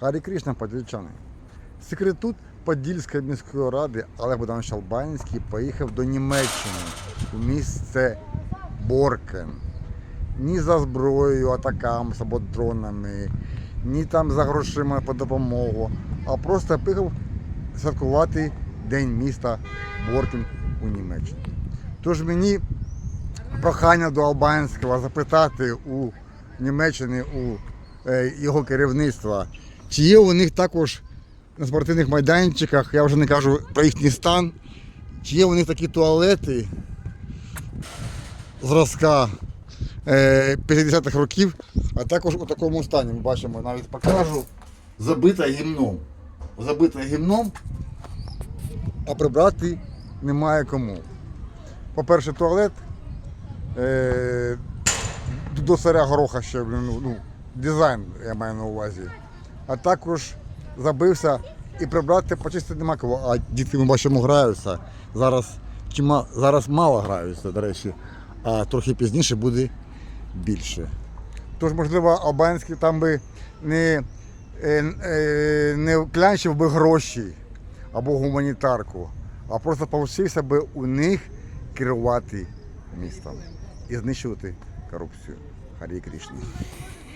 Харі Кришна, подільчани. Секретут Подільської міської ради Олег Богданович Албанський поїхав до Німеччини у місце Боркен. Ні за зброєю, атаками або дронами, ні там за грошима по допомогу, а просто поїхав святкувати День міста Боркен у Німеччині. Тож мені прохання до Албанського запитати у Німеччини, у е, його керівництва, чи є у них також на спортивних майданчиках, я вже не кажу про їхній стан, чи є у них такі туалети зразка е, 50-х років, а також у такому стані ми бачимо, навіть покажу, забита гімном. Забита гімном, а прибрати немає кому. По-перше, туалет е, до царя гороха ще ну, ну, дизайн я маю на увазі. А також забився і прибрати почистити нема кого. А діти ми бачимо граються. Зараз, чима, зараз мало граються, до речі, а трохи пізніше буде більше. Тож, можливо, Албанський там би не, е, е, не вклянчив би гроші або гуманітарку, а просто повчився би у них керувати містом і знищувати корупцію. Харі Крішні.